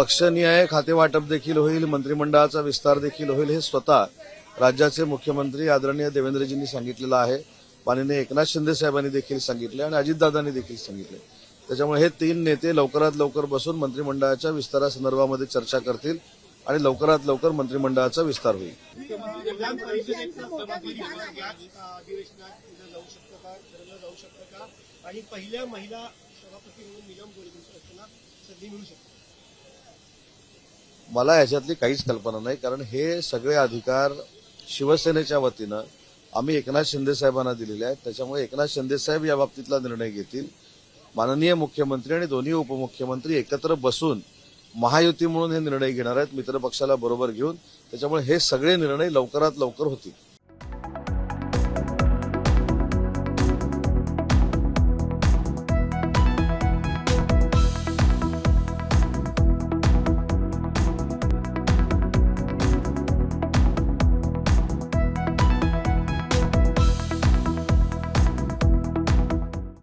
पक्षनिहाय खाते वाटप देखील होईल मंत्रिमंडळाचा विस्तार देखील होईल हे स्वतः राज्याचे मुख्यमंत्री आदरणीय देवेंद्रजींनी सांगितलेलं आहे. माननीय एकनाथ शिंदे साहेबांनी देखील सांगितले आणि अजितदादांनी देखील सांगितले त्याच्यामुळे हे तीन नेते लवकरात लवकर बसून मंत्रिमंडळाच्या विस्तारासंदर्भामध्ये चर्चा करतील आणि लवकरात लवकर मंत्रिमंडळाचा विस्तार होईल. आणि पहिल्या महिला सभापती म्हणून निलम गोरे संधी मिळू शकते. मला याच्यातली काहीच कल्पना नाही कारण हे सगळे अधिकार शिवसेनेच्या वतीनं आम्ही एकनाथ शिंदे साहेबांना दिलेले आहेत. त्याच्यामुळे एकनाथ शिंदे साहेब या बाबतीतला निर्णय घेतील. माननीय मुख्यमंत्री आणि दोन्ही उपमुख्यमंत्री एकत्र बसून महायुती म्हणून हे निर्णय घेणार आहेत मित्रपक्षाला बरोबर घेऊन. त्याच्यामुळे हे सगळे निर्णय लवकरात लवकर होतील.